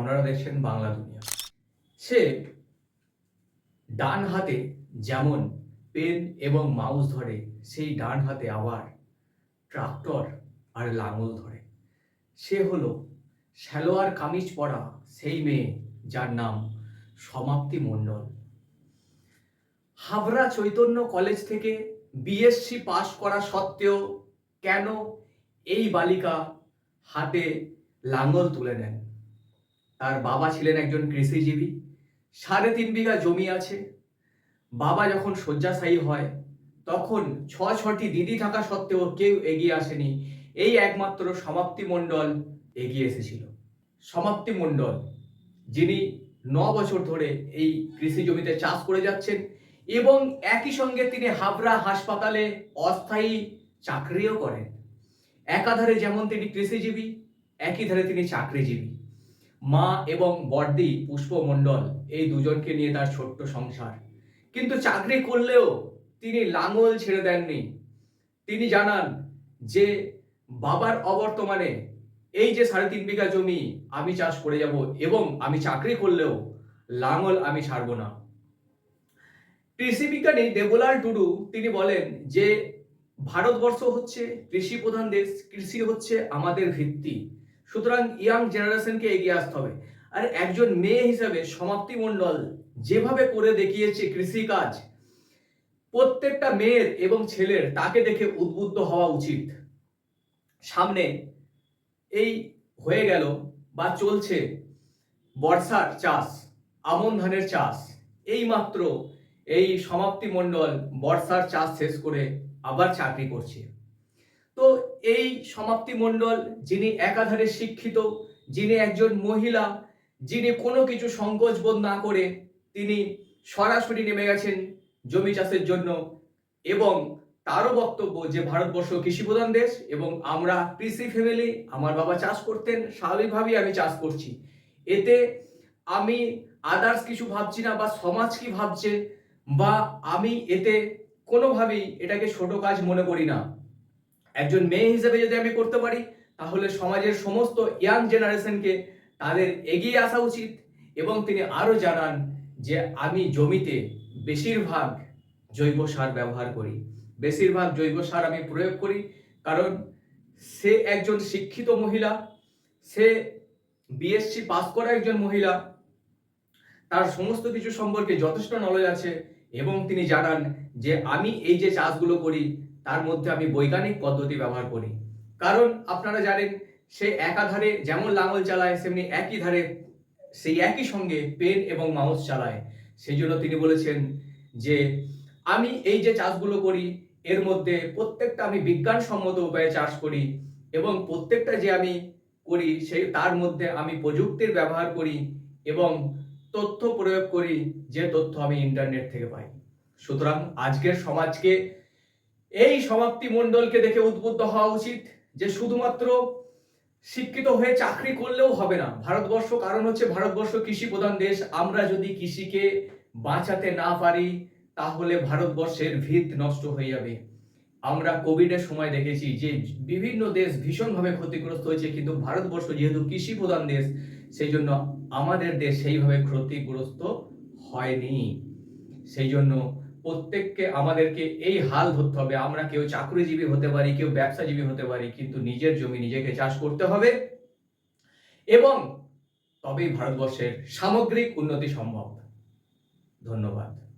আপনারা দেখছেন বাংলা দুনিয়া। সে ডান হাতে যেমন পেন এবং মাউস ধরে, সেই ডান হাতে আবার ট্রাক্টর আর লাঙল ধরে। সে হলো সালোয়ার কামিজ পরা সেই মেয়ে যার নাম সমাপ্তি মণ্ডল। হাবড়া চৈতন্য কলেজ থেকে বিএসসি পাশ করা সত্ত্বেও কেন এই বালিকা হাতে লাঙল তুলে নেন? তার বাবা ছিলেন একজন কৃষিজীবী। সাড়ে তিন বিঘা জমি আছে। বাবা যখন শয্যাশায়ী হয়, তখন ছ ছটি দিদি থাকা সত্ত্বেও কেউ এগিয়ে আসেনি। এই একমাত্র সমাপ্তি মণ্ডল এগিয়ে এসেছিল। সমাপ্তি মণ্ডল, যিনি ন বছর ধরে এই কৃষি জমিতে চাষ করে যাচ্ছেন এবং একই সঙ্গে তিনি হাবড়া হাসপাতালে অস্থায়ী চাকরিও করেন। একাধারে যেমন তিনি কৃষিজীবী, একই ধারে তিনি চাকরিজীবী। মা এবং বর্দি পুষ্পমণ্ডল, এই দুজনকে নিয়ে তার ছোট্ট সংসার। কিন্তু চাকরি করলেও তিনি লাঙল ছেড়ে দেননি। তিনি জানান যে, বাবার অবর্তমানে এই যে সাড়ে তিন বিঘা জমি আমি চাষ করে যাব এবং আমি চাকরি করলেও লাঙল আমি ছাড়বো না। কৃষি বিজ্ঞানী দেবলাল টুডু তিনি বলেন যে, ভারতবর্ষ হচ্ছে কৃষি প্রধান দেশ, কৃষি হচ্ছে আমাদের ভিত্তি। সুতরাং ইয়াং জেনারেশনকে এগিয়ে আসতে হবে। আর একজন মেয়ে হিসাবে সমাপ্তি মণ্ডল যেভাবে করে দেখিয়েছে কৃষিকাজ প্রত্যেকটা মেয়ের এবং ছেলের তাকে দেখে উদ্বুদ্ধ হওয়া উচিত। সামনে এই হয়ে গেল বা চলছে বর্ষার চাষ, আমন ধানের চাষ। এই মাত্র এই সমাপ্তি মণ্ডল বর্ষার চাষ শেষ করে আবার চাকরি করছে। তো এই সমাপ্তি মণ্ডল, যিনি একাধারে শিক্ষিত, যিনি একজন মহিলা, যিনি কোনো কিছু সংকোচ বোধ না করে তিনি সরাসরি নেমে গেছেন জমি চাষের জন্য এবং তারও বক্তব্য যে ভারতবর্ষ কৃষি প্রধান দেশ এবং আমরা কৃষি ফ্যামিলি আমার বাবা চাষ করতেন, স্বাভাবিকভাবেই আমি চাষ করছি। এতে আমি আদার্স কিছু ভাবছি না বা সমাজ কি ভাবছে বা আমি এতে কোনোভাবেই এটাকে ছোট কাজ মনে করি না। একজন মেয়ে হিসেবে যদি আমি করতে পারি, তাহলে সমাজের সমস্ত ইয়াং জেনারেশনকে তাদের এগিয়ে আসা উচিত এবং তিনি আরও জানান যে আমি জমিতে বেশিরভাগ জৈব সার ব্যবহার করি। বেশিরভাগ জৈব সার আমি প্রয়োগ করি কারণ সে একজন শিক্ষিত মহিলা, সে বিএসসি পাস করা একজন মহিলা, তার সমস্ত কিছু সম্পর্কে যথেষ্ট নলেজ আছে এবং তিনি জানান যে আমি এই যে চাষগুলো করি তার মধ্যে আমি বৈজ্ঞানিক পদ্ধতি ব্যবহার করি। কারণ আপনারা জানেন সে একাধারে যেমন লাঙল চালায়, সেমনি একই ধারে সেই একই সঙ্গে পেন এবং মাউস চালায়। সেই জন্য তিনি বলেছেন যে, আমি এই যে চাষগুলো করি, এর মধ্যে প্রত্যেকটা আমি বিজ্ঞানসম্মত উপায়ে চাষ করি এবং প্রত্যেকটা যে আমি করি, সেই তার মধ্যে আমি প্রযুক্তির ব্যবহার করি এবং তথ্য প্রয়োগ করি, যে তথ্য আমি ইন্টারনেট থেকে পাই। সুতরাং আজকের সমাজকে এই সমাপ্তি মণ্ডলকে দেখে উদ্বুদ্ধ হওয়া উচিত যে শুধুমাত্র শিক্ষিত হয়ে চাকরি করলেও হবে না। ভারতবর্ষ কারণ হচ্ছে ভারতবর্ষ কৃষি প্রধান দেশ। আমরা যদি কৃষিকে বাঁচাতে না পারি, তাহলে ভারতবর্ষের ভিত নষ্ট হয়ে যাবে। আমরা কোভিডের সময় দেখেছি যে বিভিন্ন দেশ ভীষণভাবে ক্ষতিগ্রস্ত হয়েছে, কিন্তু ভারতবর্ষ যেহেতু কৃষি প্রধান দেশ সেই জন্য আমাদের দেশ সেইভাবে ক্ষতিগ্রস্ত হয়নি। সেই জন্য প্রত্যেককে আমাদেরকে এই হাল ধরতে হবে। আমরা কেউ চাকরিজীবী হতে পারি, কেউ ব্যবসাজীবী হতে পারি, কিন্তু নিজের জমি নিজেকে চাষ করতে হবে এবং তবেই ভারতবর্ষের সামগ্রিক উন্নতি সম্ভব। ধন্যবাদ।